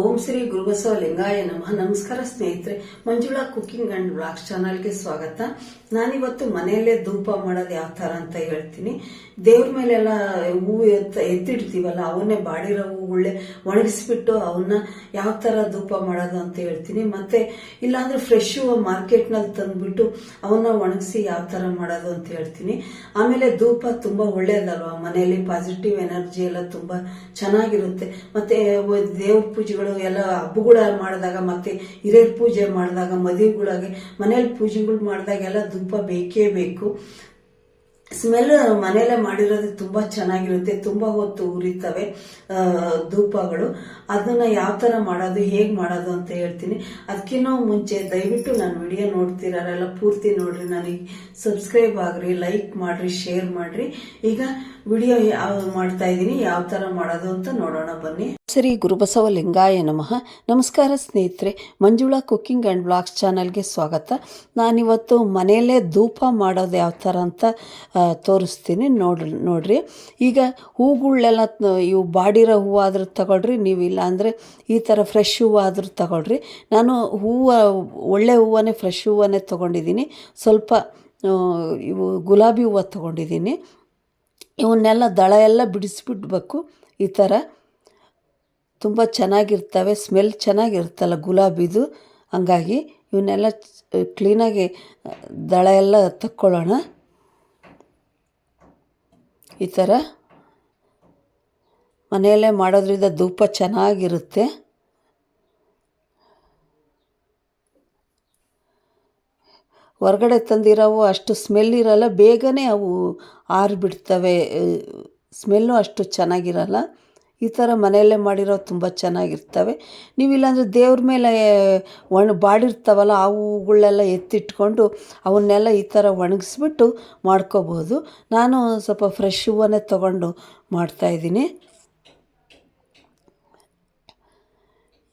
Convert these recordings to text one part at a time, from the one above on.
ಓಂ ಶ್ರೀ ಗುರುಬಸವ ಲಿಂಗಾಯ ನಮಃ. ನಮಸ್ಕಾರ ಸ್ನೇಹಿತರೆ, ಮಂಜುಳಾ ಕುಕಿಂಗ್ ಅಂಡ್ ಬ್ಲಾಗ್ಸ್ ಚಾನಲ್ಗೆ ಸ್ವಾಗತ. ನಾನಿವತ್ತು ಮನೆಯಲ್ಲೇ ಧೂಪ ಮಾಡೋದು ಯಾವ ತರ ಅಂತ ಹೇಳ್ತೀನಿ. ದೇವ್ರ ಮೇಲೆಲ್ಲ ಹೂವು ಎತ್ತ ಎತ್ತಿಡ್ತೀವಲ್ಲ, ಅವನ್ನೇ ಬಾಡಿರೋ ಹೂವುಗಳೇ ಒಣಗಿಸ್ಬಿಟ್ಟು ಅವನ್ನ ಯಾವ ತರ ಧೂಪ ಮಾಡೋದು ಅಂತ ಹೇಳ್ತೀನಿ. ಮತ್ತೆ ಇಲ್ಲಾಂದ್ರೆ ಫ್ರೆಶ್ ಮಾರ್ಕೆಟ್ ಮಾರ್ಕೆಟ್ನಲ್ಲಿ ತಂದ್ಬಿಟ್ಟು ಅವನ್ನ ಒಣಗಿಸಿ ಯಾವ ತರ ಮಾಡೋದು ಅಂತ ಹೇಳ್ತೀನಿ. ಆಮೇಲೆ ಧೂಪ ತುಂಬಾ ಒಳ್ಳೇದಲ್ವಾ? ಮನೆಯಲ್ಲಿ ಪಾಸಿಟಿವ್ ಎನರ್ಜಿ ಎಲ್ಲ ತುಂಬಾ ಚೆನ್ನಾಗಿರುತ್ತೆ. ಮತ್ತೆ ದೇವ್ರ ಪೂಜೆಗಳು ಎಲ್ಲ ಹಬ್ಬಗಳ ಮಾಡಿದಾಗ ಮತ್ತೆ ಹಿರಿಯರ ಪೂಜೆ ಮಾಡಿದಾಗ ಮದುವೆಗಳಾಗೆ ಮನೇಲಿ ಪೂಜೆಗಳು ಮಾಡಿದಾಗ ಎಲ್ಲ ಧೂಪ ಬೇಕೇ ಬೇಕು. ಸ್ಮೆಲ್ ಮನೆಯಲ್ಲೇ ಮಾಡಿರೋದು ತುಂಬಾ ಚೆನ್ನಾಗಿರುತ್ತೆ, ತುಂಬಾ ಹೊತ್ತು ಉರಿತವೆ ಧೂಪಗಳು. ಅದನ್ನ ಯಾವ ತರ ಮಾಡೋದು, ಹೇಗೆ ಮಾಡೋದು ಅಂತ ಹೇಳ್ತೀನಿ. ಅದಕ್ಕಿಂತ ಮುಂಚೆ ದಯವಿಟ್ಟು ನಾನು ವಿಡಿಯೋ ನೋಡ್ತಿರಲ್ಲ ಪೂರ್ತಿ ನೋಡ್ರಿ. ನನಗೆ ಸಬ್ಸ್ಕ್ರೈಬ್ ಆಗ್ರಿ, ಲೈಕ್ ಮಾಡ್ರಿ, ಶೇರ್ ಮಾಡ್ರಿ. ಈಗ ವಿಡಿಯೋ ಯಾವ ಮಾಡ್ತಾ ಇದ್ದೀನಿ. ಯಾವ ತರ ಮಾಡೋದು ಅಂತ ನೋಡೋಣ ಬನ್ನಿ. ಸರಿ ಗುರುಬಸವ ಲಿಂಗಾಯ ನಮಃ. ನಮಸ್ಕಾರ ಸ್ನೇಹಿತರೆ, ಮಂಜುಳಾ ಕುಕ್ಕಿಂಗ್ ಆ್ಯಂಡ್ ಬ್ಲಾಗ್ಸ್ ಚಾನಲ್ಗೆ ಸ್ವಾಗತ. ನಾನಿವತ್ತು ಮನೆಯಲ್ಲೇ ಧೂಪ ಮಾಡೋದು ಯಾವ ಥರ ಅಂತ ತೋರಿಸ್ತೀನಿ. ನೋಡ್ರಿ ನೋಡ್ರಿ. ಈಗ ಹೂಗಳೆಲ್ಲ ಇವು ಬಾಡಿರೋ ಹೂವು ಆದರೂ ತಗೊಳ್ರಿ, ನೀವು ಇಲ್ಲ ಅಂದರೆ ಈ ಥರ ಫ್ರೆಶ್ ಹೂವು ಆದರೂ ತಗೊಳ್ರಿ. ನಾನು ಹೂವು, ಒಳ್ಳೆ ಹೂವನ್ನೇ ಫ್ರೆಶ್ ಹೂವನ್ನೇ ತೊಗೊಂಡಿದ್ದೀನಿ. ಸ್ವಲ್ಪ ಇವು ಗುಲಾಬಿ ಹೂವು ತೊಗೊಂಡಿದ್ದೀನಿ. ಇವನ್ನೆಲ್ಲ ದಳ ಎಲ್ಲ ಬಿಡಿಸ್ಬಿಡ್ಬೇಕು, ಈ ಥರ. ತುಂಬ ಚೆನ್ನಾಗಿರ್ತವೆ ಸ್ಮೆಲ್ ಚೆನ್ನಾಗಿರುತ್ತಲ್ಲ ಗುಲಾಬಿದು. ಹಂಗಾಗಿ ಇವನ್ನೆಲ್ಲ ಕ್ಲೀನಾಗಿ ದಳ ಎಲ್ಲ ತಕ್ಕೊಳ್ಳೋಣ. ಈ ಥರ ಮನೆಯಲ್ಲೇ ಮಾಡೋದ್ರಿಂದ ಧೂಪ ಚೆನ್ನಾಗಿರುತ್ತೆ. ಹೊರಗಡೆ ತಂದಿರೋವು ಅಷ್ಟು ಸ್ಮೆಲ್ ಇರಲ್ಲ, ಬೇಗನೆ ಅವು ಆರಿಬಿಡ್ತವೆ. ಸ್ಮೆಲ್ಲು ಅಷ್ಟು ಚೆನ್ನಾಗಿರಲ್ಲ. ಈ ಥರ ಮನೆಯಲ್ಲೇ ಮಾಡಿರೋ ತುಂಬ ಚೆನ್ನಾಗಿರ್ತವೆ. ನೀವು ಇಲ್ಲಾಂದರೆ ದೇವ್ರ ಮೇಲೆ ಒಣ ಬಾಡಿರ್ತಾವಲ್ಲ, ಆ ಹೂಗಳೆಲ್ಲ ಎತ್ತಿಟ್ಕೊಂಡು ಅವನ್ನೆಲ್ಲ ಈ ಥರ ಒಣಗಿಸ್ಬಿಟ್ಟು ಮಾಡ್ಕೋಬೋದು. ನಾನು ಸ್ವಲ್ಪ ಫ್ರೆಶ್ ಹೂವನ್ನೇ ತೊಗೊಂಡು ಮಾಡ್ತಾಯಿದ್ದೀನಿ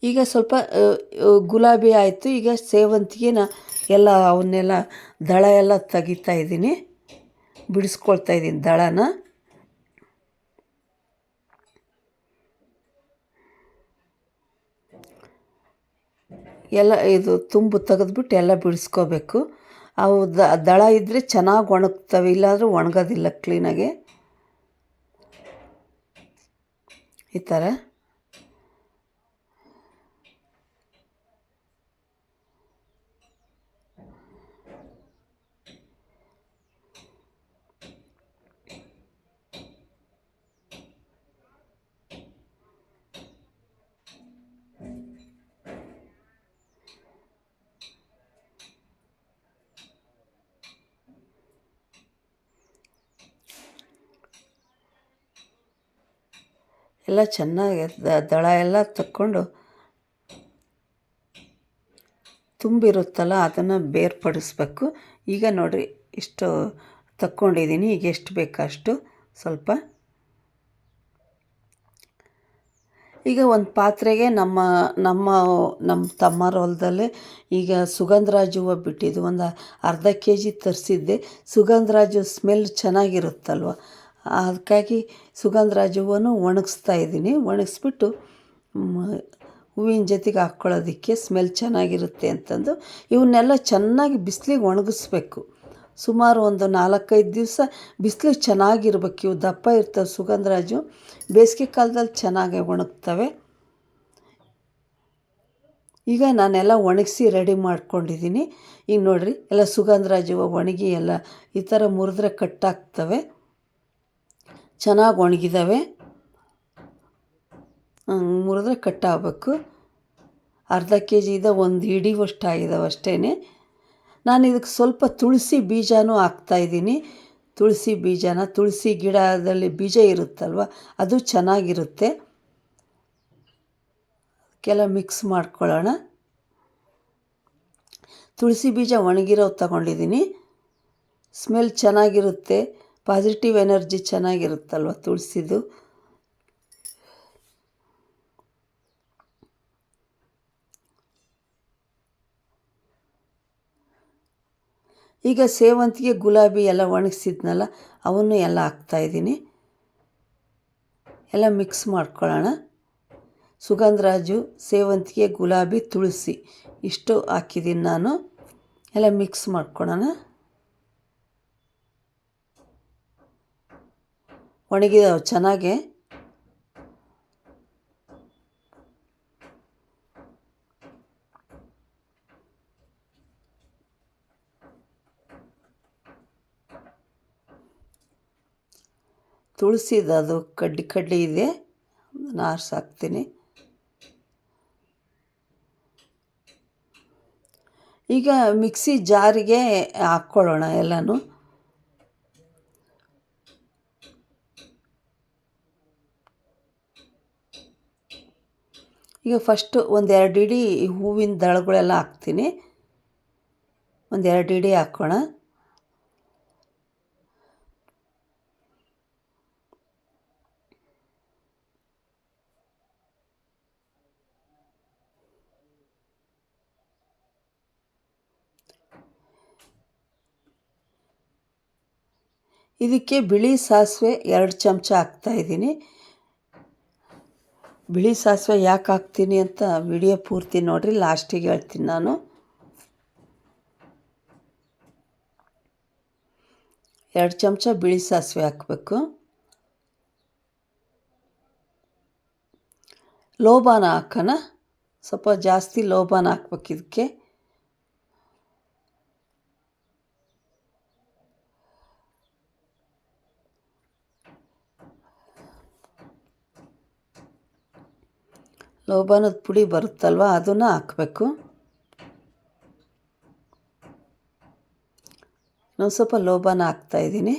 ಈಗ ಸ್ವಲ್ಪ ಗುಲಾಬಿ ಆಯಿತು. ಈಗ ಸೇವಂತಿಗೆನ ಎಲ್ಲ ಅವನ್ನೆಲ್ಲ ದಳ ಎಲ್ಲ ತೆಗಿತಾ ಇದ್ದೀನಿ. ಬಿಡಿಸ್ಕೊಳ್ತಾ ಇದ್ದೀನಿ ದಳನ. ಎಲ್ಲ ಇದು ತುಂಬು ತೆಗೆದ್ಬಿಟ್ಟು ಎಲ್ಲ ಬಿಡಿಸ್ಕೋಬೇಕು. ಅವು ದಳ ಇದ್ದರೆ ಚೆನ್ನಾಗಿ ಒಣಗ್ತವೆ, ಇಲ್ಲಾಂದರೆ ಒಣಗೋದಿಲ್ಲ ಕ್ಲೀನಾಗಿ ಈ ಥರ ಎಲ್ಲ ಚೆನ್ನಾಗಿ ದಳ ಎಲ್ಲ ತಕ್ಕೊಂಡು ತುಂಬಿರುತ್ತಲ್ಲ, ಅದನ್ನು ಬೇರ್ಪಡಿಸ್ಬೇಕು. ಈಗ ನೋಡಿರಿ, ಇಷ್ಟು ತಕ್ಕೊಂಡಿದ್ದೀನಿ, ಈಗ ಎಷ್ಟು ಬೇಕು ಅಷ್ಟು ಸ್ವಲ್ಪ. ಈಗ ಒಂದು ಪಾತ್ರೆಗೆ ನಮ್ಮ ನಮ್ಮ ನಮ್ಮ ತಮ್ಮರ ಹೊಲದಲ್ಲೇ ಈಗ ಸುಗಂಧರಾಜ ಹೂವು ಬಿಟ್ಟಿದ್ದು, ಒಂದು ಅರ್ಧ ಕೆ ಜಿ ತರಿಸಿದ್ದೆ ಸುಗಂಧರಾಜು ಸ್ಮೆಲ್ ಚೆನ್ನಾಗಿರುತ್ತಲ್ವ? ಅದಕ್ಕಾಗಿ ಸುಗಂಧರಾಜ ಹೂವನ್ನು ಒಣಗಿಸ್ತಾ ಇದ್ದೀನಿ. ಒಣಗಿಸ್ಬಿಟ್ಟು ಹೂವಿನ ಜೊತೆಗೆ ಹಾಕ್ಕೊಳ್ಳೋದಕ್ಕೆ ಸ್ಮೆಲ್ ಚೆನ್ನಾಗಿರುತ್ತೆ ಅಂತಂದು ಇವನ್ನೆಲ್ಲ ಚೆನ್ನಾಗಿ ಬಿಸಿಲಿಗೆ ಒಣಗಿಸ್ಬೇಕು. ಸುಮಾರು ಒಂದು ನಾಲ್ಕೈದು ದಿವಸ ಬಿಸಿಲಿಗೆ ಚೆನ್ನಾಗಿರ್ಬೇಕು. ಇವು ದಪ್ಪ ಇರ್ತವೆ ಸುಗಂಧರಾಜು ಬೇಸಿಗೆ ಕಾಲದಲ್ಲಿ ಚೆನ್ನಾಗಿ ಒಣಗ್ತವೆ. ಈಗ ನಾನೆಲ್ಲ ಒಣಗಿಸಿ ರೆಡಿ ಮಾಡ್ಕೊಂಡಿದ್ದೀನಿ. ಈಗ ನೋಡಿರಿ, ಎಲ್ಲ ಸುಗಂಧರಾಜು ಒಣಗಿ ಎಲ್ಲ ಈ ಥರ ಮುರಿದ್ರೆ ಕಟ್ಟಾಗ್ತವೆ ಚೆನ್ನಾಗಿ ಒಣಗಿದಾವೆ. ಮುರಿದ್ರೆ ಕಟ್ಟಾಗಬೇಕು ಅರ್ಧ ಕೆ ಜಿದ ಒಂದು ಹಿಡಿವಷ್ಟು ಆಗಿದಾವೆ ಅಷ್ಟೇ ನಾನು ಇದಕ್ಕೆ ಸ್ವಲ್ಪ ತುಳಸಿ ಬೀಜನೂ ಹಾಕ್ತಾಯಿದ್ದೀನಿ ತುಳಸಿ ಬೀಜನ, ತುಳಸಿ ಗಿಡದಲ್ಲಿ ಬೀಜ ಇರುತ್ತಲ್ವ, ಅದು ಚೆನ್ನಾಗಿರುತ್ತೆ. ಕೆಲ ಮಿಕ್ಸ್ ಮಾಡ್ಕೊಳ್ಳೋಣ. ತುಳಸಿ ಬೀಜ ಒಣಗಿರೋ ತಗೊಂಡಿದ್ದೀನಿ. ಸ್ಮೆಲ್ ಚೆನ್ನಾಗಿರುತ್ತೆ. ಪಾಸಿಟಿವ್ ಎನರ್ಜಿ ಚೆನ್ನಾಗಿರುತ್ತಲ್ವ ತುಳಸಿದು? ಈಗ ಸೇವಂತಿಗೆ ಗುಲಾಬಿ ಎಲ್ಲ ಒಣಗಿಸಿದ್ನಲ್ಲ, ಅವನ್ನು ಎಲ್ಲ ಹಾಕ್ತಾಯಿದ್ದೀನಿ ಎಲ್ಲ ಮಿಕ್ಸ್ ಮಾಡ್ಕೊಳ್ಳೋಣ. ಸುಗಂಧರಾಜು, ಸೇವಂತಿಗೆ, ಗುಲಾಬಿ, ತುಳಸಿ, ಇಷ್ಟು ಹಾಕಿದ್ದೀನಿ ನಾನು. ಎಲ್ಲ ಮಿಕ್ಸ್ ಮಾಡ್ಕೊಳ್ಳೋಣ. ಒಣಗಿದಾವೆ ಚೆನ್ನಾಗೆ ತುಳಸಿದು ಅದು ಕಡ್ಡಿ ಕಡ್ಡಿ ಇದೆ. ಅದನ್ನು ಹಾಕ್ತೀನಿ ಈಗ ಮಿಕ್ಸಿ ಜಾರಿಗೆ ಹಾಕ್ಕೊಳ್ಳೋಣ ಎಲ್ಲನೂ. ಈಗ ಫಸ್ಟು ಒಂದೆರಡು ಇಡಿ ಹೂವಿನ ದಳಗಳೆಲ್ಲ ಹಾಕ್ತೀನಿ. ಒಂದೆರಡು ಇಡಿ ಹಾಕೋಣ. ಇದಕ್ಕೆ ಬಿಳಿ ಸಾಸಿವೆ ಎರಡು ಚಮಚ ಹಾಕ್ತಾಯಿದ್ದೀನಿ ಬಿಳಿ ಸಾಸಿವೆ ಯಾಕೆ ಹಾಕ್ತೀನಿ ಅಂತ ವಿಡಿಯೋ ಪೂರ್ತಿ ನೋಡಿರಿ, ಲಾಸ್ಟಿಗೆ ಹೇಳ್ತೀನಿ ನಾನು. ಎರಡು ಚಮಚ ಬಿಳಿ ಸಾಸಿವೆ ಹಾಕಬೇಕು. ಲೋಬಾನ ಹಾಕೋಣ. ಸ್ವಲ್ಪ ಜಾಸ್ತಿ ಲೋಬಾನ ಹಾಕ್ಬೇಕು ಇದಕ್ಕೆ. ಲೋಬಾನದ ಪುಡಿ ಬರುತ್ತಲ್ವ? ಅದನ್ನು ಹಾಕಬೇಕು. ಇನ್ನೊಂದು ಸ್ವಲ್ಪ ಲೋಬಾನ ಹಾಕ್ತಾಯಿದ್ದೀನಿ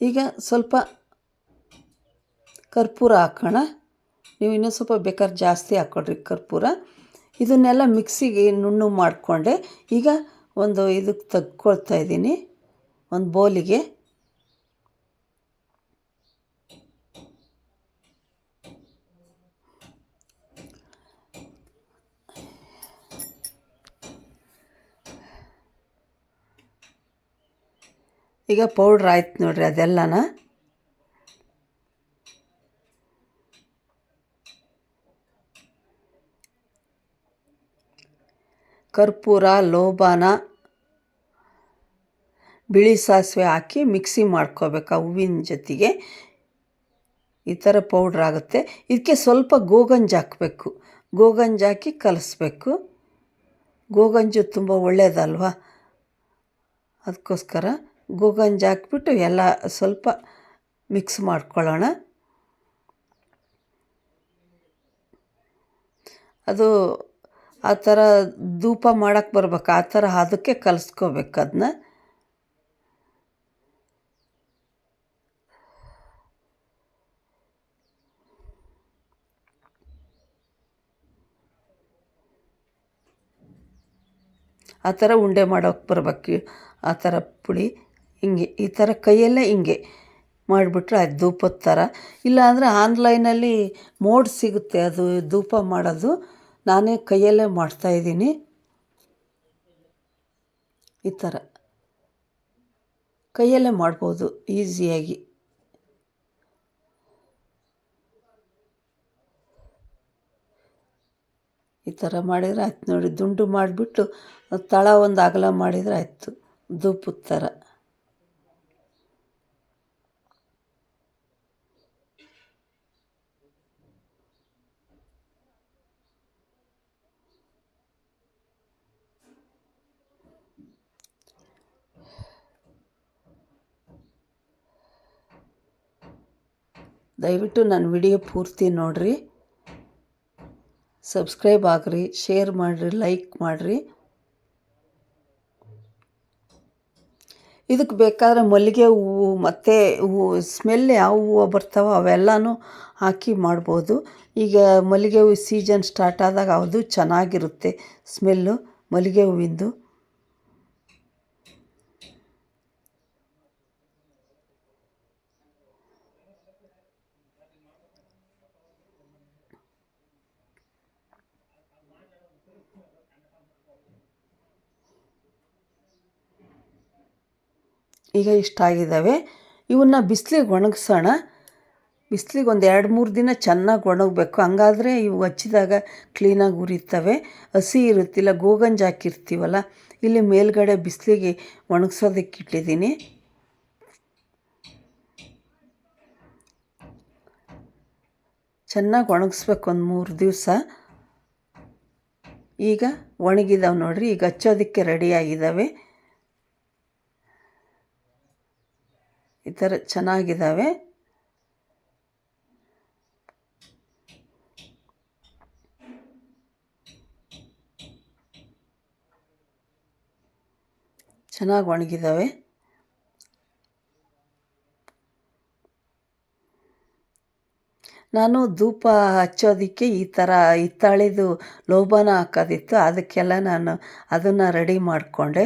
ಈಗ ಸ್ವಲ್ಪ ಕರ್ಪೂರ ಹಾಕೋಣ. ನೀವು ಇನ್ನೂ ಸ್ವಲ್ಪ ಬೇಕಾದ್ರೆ ಜಾಸ್ತಿ ಹಾಕ್ಕೊಡ್ರಿ ಕರ್ಪೂರ. ಇದನ್ನೆಲ್ಲ ಮಿಕ್ಸಿಗೆ ನುಣ್ಣು ಮಾಡಿಕೊಂಡೆ. ಈಗ ಒಂದು ಇದಕ್ಕೆ ತೆಗ್ಕೊಳ್ತಾ ಇದ್ದೀನಿ. ಒಂದು ಬೌಲಿಗೆ ಈಗ ಪೌಡ್ರ್ ಆಯ್ತು ನೋಡ್ರಿ ಅದೆಲ್ಲನ. ಕರ್ಪೂರ ಲೋಬಾನ ಬಿಳಿ ಸಾಸಿವೆ ಹಾಕಿ ಮಿಕ್ಸಿ ಮಾಡ್ಕೋಬೇಕು ಹೂವಿನ ಜೊತೆಗೆ. ಈ ಥರ ಪೌಡ್ರ್ ಆಗುತ್ತೆ. ಇದಕ್ಕೆ ಸ್ವಲ್ಪ ಗೋಗಂಜ್ ಹಾಕಬೇಕು. ಗೋಗಂಜ್ ಹಾಕಿ ಕಲಿಸ್ಬೇಕು. ಗೋಗಂಜು ತುಂಬ ಒಳ್ಳೆಯದಲ್ವ ಅದಕ್ಕೋಸ್ಕರ ಗೋಗಂಜ್ ಹಾಕ್ಬಿಟ್ಟು ಎಲ್ಲ ಸ್ವಲ್ಪ ಮಿಕ್ಸ್ ಮಾಡ್ಕೊಳ್ಳೋಣ. ಅದು ಆ ಥರ ಧೂಪ ಮಾಡೋಕ್ಕೆ ಬರ್ಬೇಕು. ಆ ಥರ ಅದಕ್ಕೆ ಕಲಿಸ್ಕೋಬೇಕು ಅದನ್ನ. ಆ ಥರ ಉಂಡೆ ಮಾಡೋಕ್ಕೆ ಬರ್ಬೇಕು. ಆ ಥರ ಪುಳಿ ಹಿಂಗೆ, ಈ ಥರ ಕೈಯಲ್ಲೇ ಹಿಂಗೆ ಮಾಡಿಬಿಟ್ರೆ ಅದು ಧೂಪದ ಥರ. ಇಲ್ಲಾಂದರೆ ಆನ್ಲೈನಲ್ಲಿ ಮೋಡ್ ಸಿಗುತ್ತೆ, ಅದು ಧೂಪ ಮಾಡೋದು. ನಾನೇ ಕೈಯಲ್ಲೇ ಮಾಡ್ತಾಯಿದ್ದೀನಿ ಈ ಥರ. ಕೈಯಲ್ಲೇ ಮಾಡ್ಬೋದು, ಈಸಿಯಾಗಿ. ಈ ಥರ ಮಾಡಿದರೆ ಆಯ್ತು ನೋಡಿ. ದುಂಡು ಮಾಡಿಬಿಟ್ಟು ತಳ ಒಂದು ಅಗಲ ಮಾಡಿದರೆ ಆಯಿತು. ಧೂಪದ ಥರ ದಯವಿಟ್ಟು ನನ್ನ ವಿಡಿಯೋ ಪೂರ್ತಿ ನೋಡಿರಿ. ಸಬ್ಸ್ಕ್ರೈಬ್ ಆಗಿರಿ ಶೇರ್ ಮಾಡಿರಿ ಲೈಕ್ ಮಾಡಿರಿ. ಇದಕ್ಕೆ ಬೇಕಾದ್ರೆ ಮಲ್ಲಿಗೆ ಹೂವು, ಮತ್ತು ಹೂವು ಸ್ಮೆಲ್ ಯಾವ ಹೂವು ಬರ್ತಾವೋ ಅವೆಲ್ಲನೂ ಹಾಕಿ ಮಾಡ್ಬೋದು. ಈಗ ಮಲ್ಲಿಗೆ ಹೂವು ಸೀಸನ್ ಸ್ಟಾರ್ಟ್ ಆದಾಗ ಅದು ಚೆನ್ನಾಗಿರುತ್ತೆ ಸ್ಮೆಲ್ಲು ಮಲ್ಲಿಗೆ ಹೂವಿಂದು. ಈಗ ಇಷ್ಟ ಆಗಿದ್ದಾವೆ. ಇವನ್ನ ಬಿಸಿಲಿಗೆ ಒಣಗಿಸೋಣ. ಬಿಸಿಲಿಗೆ ಒಂದು ಎರಡು ಮೂರು ದಿನ ಚೆನ್ನಾಗಿ ಒಣಗಬೇಕು. ಹಂಗಾದ್ರೆ ಇವು ಹಚ್ಚಿದಾಗ ಕ್ಲೀನಾಗಿ ಉರಿತವೆ. ಹಸಿ ಇರುತ್ತಿಲ್ಲ ಗೋಗಂಜ್ ಹಾಕಿರ್ತೀವಲ್ಲ, ಇಲ್ಲಿ ಮೇಲ್ಗಡೆ ಬಿಸಿಲಿಗೆ ಒಣಗಿಸೋದಕ್ಕೆ ಇಟ್ಟಿದ್ದೀನಿ. ಚೆನ್ನಾಗಿ ಒಣಗಿಸ್ಬೇಕು ಒಂದು ಮೂರು ದಿವಸ. ಈಗ ಒಣಗಿದಾವೆ ನೋಡಿರಿ. ಈಗ ಹಚ್ಚೋದಕ್ಕೆ ರೆಡಿ ಈ ಥರ ಚೆನ್ನಾಗಿದ್ದಾವೆ. ಚೆನ್ನಾಗಿ ಒಣಗಿದ್ದಾವೆ. ನಾನು ಧೂಪ ಹಚ್ಚೋದಕ್ಕೆ ಈ ಥರ ಹಿತ್ತಾಳಿದು ಲೋಬನ ಹಾಕೋದಿತ್ತು. ಅದಕ್ಕೆಲ್ಲ ನಾನು ಅದನ್ನು ರೆಡಿ ಮಾಡಿಕೊಂಡೆ.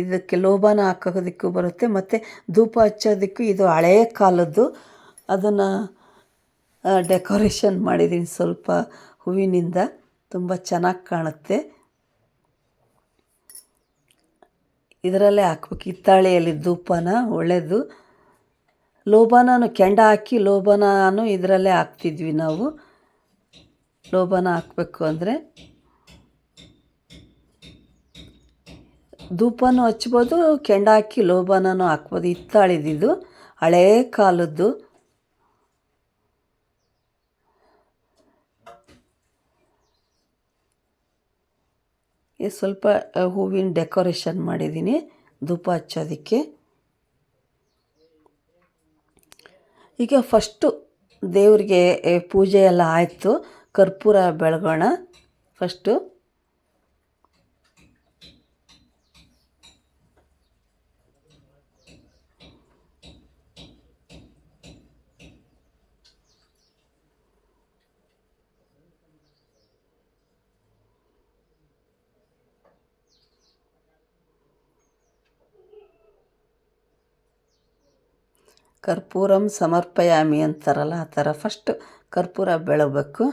ಇದಕ್ಕೆ ಲೋಬಾನ ಹಾಕೋದಕ್ಕೂ ಬರುತ್ತೆ, ಮತ್ತು ಧೂಪ ಹಚ್ಚೋದಕ್ಕೂ ಇದು ಹಳೆಯ ಕಾಲದ್ದು. ಅದನ್ನು ಡೆಕೋರೇಷನ್ ಮಾಡಿದ್ದೀನಿ ಸ್ವಲ್ಪ ಹೂವಿನಿಂದ. ತುಂಬ ಚೆನ್ನಾಗಿ ಕಾಣುತ್ತೆ. ಇದರಲ್ಲೇ ಹಾಕ್ಬೇಕು. ಹಿತ್ತಾಳೆಯಲ್ಲಿ ಧೂಪನ ಒಳ್ಳೆಯದು ಲೋಬಾನು ಕೆಂಡ ಹಾಕಿ ಲೋಬಾನೂ ಇದರಲ್ಲೇ ಹಾಕ್ತಿದ್ವಿ ನಾವು. ಲೋಬಾನ ಹಾಕಬೇಕು ಅಂದರೆ. ಧೂಪನೂ ಹಚ್ಬೋದು, ಕೆಂಡ ಹಾಕಿ ಲೋಬಾನನೂ ಹಾಕ್ಬೋದು. ಹಿತ್ತಾಳಿದಿದ್ದು, ಹಳೇ ಕಾಲದ್ದು. ಸ್ವಲ್ಪ ಹೂವಿನ ಡೆಕೋರೇಷನ್ ಮಾಡಿದ್ದೀನಿ ಧೂಪ ಹಚ್ಚೋದಕ್ಕೆ. ಈಗ ಫಸ್ಟು ದೇವರಿಗೆ ಪೂಜೆ ಎಲ್ಲ ಆಯಿತು. ಕರ್ಪೂರ ಬೆಳಗೋಣ ಫಸ್ಟು. ಕರ್ಪೂರಂ ಸಮರ್ಪಯಾಮಿ ಅಂತಾರಲ್ಲ ಆ ಥರ ಫಸ್ಟ್ ಕರ್ಪೂರ ಬೆಳಗಬೇಕು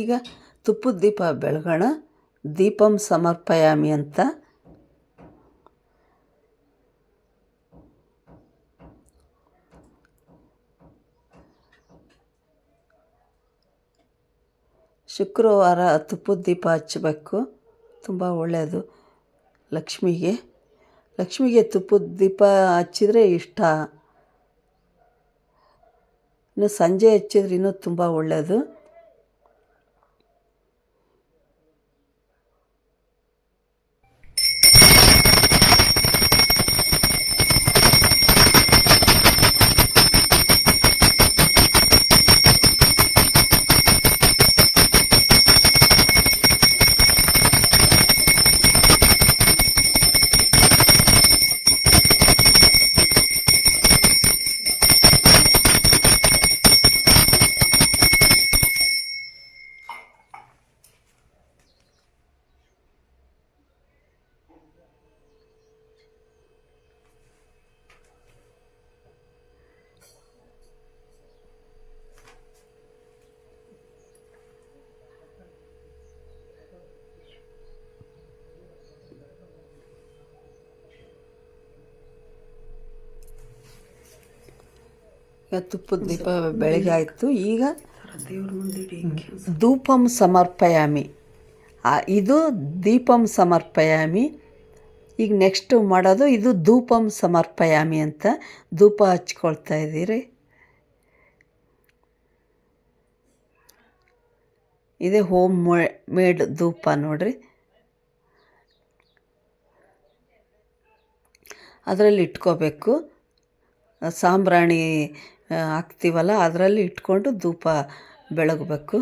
ಈಗ ತುಪ್ಪದ ದೀಪ ಬೆಳಗೋಣ. ದೀಪಂ ಸಮರ್ಪಯಾಮಿ ಅಂತ. ಶುಕ್ರವಾರ ತುಪ್ಪದ ದೀಪ ಹಚ್ಚಬೇಕು. ತುಂಬ ಒಳ್ಳೆಯದು ಲಕ್ಷ್ಮಿಗೆ. ಲಕ್ಷ್ಮಿಗೆ ತುಪ್ಪದ ದೀಪ ಹಚ್ಚಿದರೆ ಇಷ್ಟ. ಇನ್ನು ಸಂಜೆ ಹಚ್ಚಿದ್ರೆ ಇನ್ನೂ ತುಂಬ ಒಳ್ಳೆಯದು. ತುಪ್ಪದ ದೀಪ ಬೆಳಗ್ಗೆ ಆಯಿತು. ಈಗ ಧೂಪಂ ಸಮರ್ಪಯಾಮಿ. ಇದು ದೀಪಂ ಸಮರ್ಪಯಾಮಿ. ಈಗ ನೆಕ್ಸ್ಟು ಮಾಡೋದು ಇದು ಧೂಪಂ ಸಮರ್ಪಯಾಮಿ ಅಂತ ಧೂಪ ಹಚ್ಕೊಳ್ತಾ ಇದ್ದೀರಿ. ಇದೇ ಹೋಮ್ ಮೇಡ್ ಧೂಪ ನೋಡ್ರಿ. ಅದರಲ್ಲಿ ಇಟ್ಕೋಬೇಕು. ಸಾಂಬ್ರಾಣಿ ಹಾಕ್ತೀವಲ್ಲ ಅದರಲ್ಲಿ ಇಟ್ಕೊಂಡು ಧೂಪ ಬೆಳಗಬೇಕು.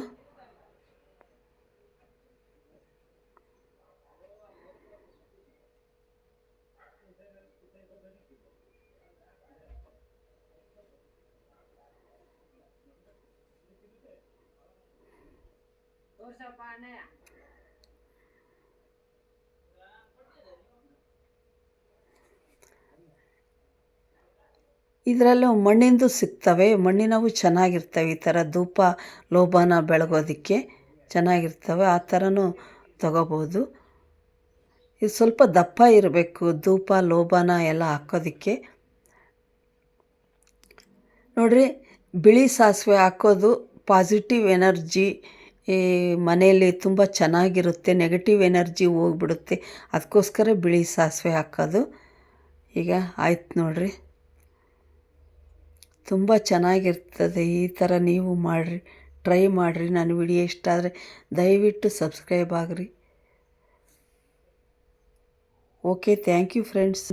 ಇದರಲ್ಲೂ ಮಣ್ಣಿಂದು ಸಿಗ್ತವೆ, ಮಣ್ಣಿನವು ಚೆನ್ನಾಗಿರ್ತವೆ. ಈ ಥರ ಧೂಪ ಲೋಬಾನ ಬೆಳಗೋದಕ್ಕೆ ಚೆನ್ನಾಗಿರ್ತವೆ. ಆ ಥರನೂ ತಗೋಬೋದು. ಇದು ಸ್ವಲ್ಪ ದಪ್ಪ ಇರಬೇಕು. ಧೂಪ ಲೋಬಾನ ಎಲ್ಲ ಹಾಕೋದಕ್ಕೆ. ನೋಡಿರಿ, ಬಿಳಿ ಸಾಸಿವೆ ಹಾಕೋದು ಪಾಸಿಟಿವ್ ಎನರ್ಜಿ ಈ ಮನೆಯಲ್ಲಿ ತುಂಬ ಚೆನ್ನಾಗಿರುತ್ತೆ. ನೆಗೆಟಿವ್ ಎನರ್ಜಿ ಹೋಗ್ಬಿಡುತ್ತೆ. ಅದಕ್ಕೋಸ್ಕರ ಬಿಳಿ ಸಾಸಿವೆ ಹಾಕೋದು. ಈಗ ಆಯ್ತು ನೋಡ್ರಿ. ತುಂಬ ಚೆನ್ನಾಗಿರ್ತದೆ. ಈ ಥರ ನೀವು ಮಾಡಿರಿ, ಟ್ರೈ ಮಾಡಿರಿ. ನನ್ನ ವಿಡಿಯೋ ಇಷ್ಟ ಆದರೆ ದಯವಿಟ್ಟು ಸಬ್ಸ್ಕ್ರೈಬ್ ಆಗಿರಿ. Okay thank you friends